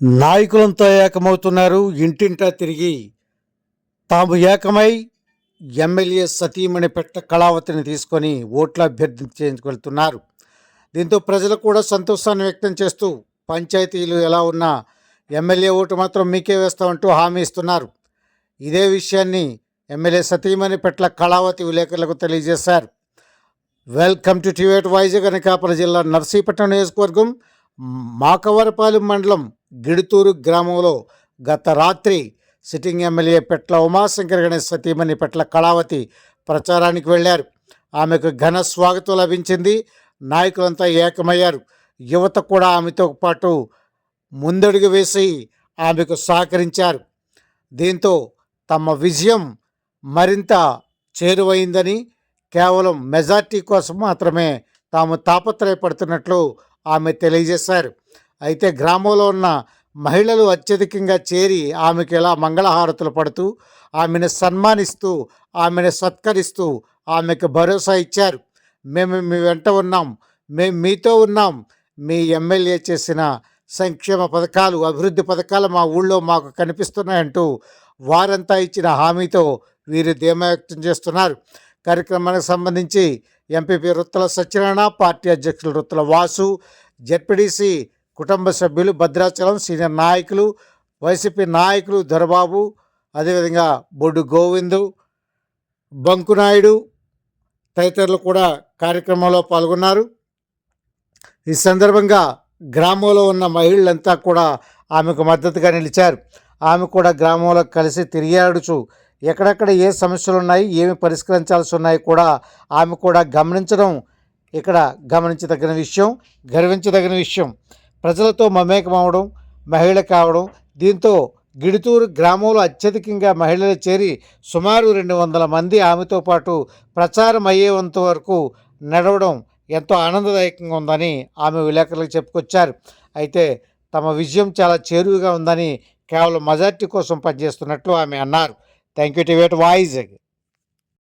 నాయకులంతా ఏకమవుతున్నారు. ఇంటింటా తిరిగి తాము ఏకమై ఎమ్మెల్యే సతీమణి పెట్ట కళావతిని తీసుకొని ఓట్ల అభ్యర్థించేందుకు దీంతో ప్రజలు కూడా సంతోషాన్ని వ్యక్తం చేస్తూ పంచాయతీలు ఎలా ఉన్నా ఎమ్మెల్యే ఓటు మాత్రం మీకే వేస్తామంటూ హామీ ఇస్తున్నారు. ఇదే విషయాన్ని ఎమ్మెల్యే సతీమణి పెట్ల కళావతి విలేకరులకు తెలియజేశారు. వెల్కమ్ టు టివేట్ వైజాగ్ అనకాపల్లి జిల్లా నర్సీపట్నం నియోజకవర్గం మాకవరపాలెం మండలం గిడుతూరు గ్రామంలో గత రాత్రి సిట్టింగ్ ఎమ్మెల్యే పెట్ల ఉమాశంకర్ గణేష్ సతీమణి పెట్ల కళావతి ప్రచారానికి వెళ్ళారు. ఆమెకు ఘన స్వాగతం లభించింది. నాయకులంతా ఏకమయ్యారు. యువత కూడా ఆమెతో పాటు ముందడుగు వేసి ఆమెకు సహకరించారు. దీంతో తమ విజయం మరింత చేరువైందని కేవలం మెజార్టీ కోసం మాత్రమే తాము తాపత్రయపడుతున్నట్లు ఆమె తెలియజేశారు. అయితే గ్రామంలో ఉన్న మహిళలు అత్యధికంగా చేరి ఆమెకు ఎలా మంగళహారతులు పడుతూ ఆమెను సన్మానిస్తూ ఆమెను సత్కరిస్తూ ఆమెకు భరోసా ఇచ్చారు. మేము మీ వెంట ఉన్నాం. మేము మీతో ఉన్నాం. మీ ఎమ్మెల్యే చేసిన సంక్షేమ పథకాలు అభివృద్ధి పథకాలు మా ఊళ్ళో మాకు కనిపిస్తున్నాయంటూ వారంతా ఇచ్చిన హామీతో వీరు ధీమా వ్యక్తం చేస్తున్నారు. కార్యక్రమానికి సంబంధించి ఎంపీపీ రుత్తల సత్యనారాయణ పార్టీ అధ్యక్షులు రుత్తల వాసు జెడ్పీడీసీ కుటుంబ సభ్యులు భద్రాచలం సీనియర్ నాయకులు వైసీపీ నాయకులు దొరబాబు అదేవిధంగా బొడ్డు గోవిందు బంకునాయుడు తదితరులు కూడా కార్యక్రమంలో పాల్గొన్నారు. ఈ సందర్భంగా గ్రామంలో ఉన్న మహిళలంతా కూడా ఆమెకు మద్దతుగా నిలిచారు. ఆమె కూడా గ్రామంలో కలిసి తిరిగాడుచు ఎక్కడెక్కడ ఏ సమస్యలు ఉన్నాయి ఏమి పరిష్కరించాల్సి ఉన్నాయి కూడా ఆమె కూడా గమనించడం ఇక్కడ గమనించదగిన విషయం గర్వించదగిన విషయం. ప్రజలతో మమేకమవడం మహిళ కావడం దీంతో గిడుతూరు గ్రామంలో అత్యధికంగా మహిళలు చేరి సుమారు రెండు వందల మంది ఆమెతో పాటు ప్రచారం అయ్యేంత వరకు నడవడం ఎంతో ఆనందదాయకంగా ఉందని ఆమె విలేకరులకు చెప్పుకొచ్చారు. అయితే తమ విజయం చాలా చేరువుగా ఉందని కేవలం మెజార్టీ కోసం పనిచేస్తున్నట్లు ఆమె అన్నారు. థ్యాంక్ యూ టు వేట్ వాయిస్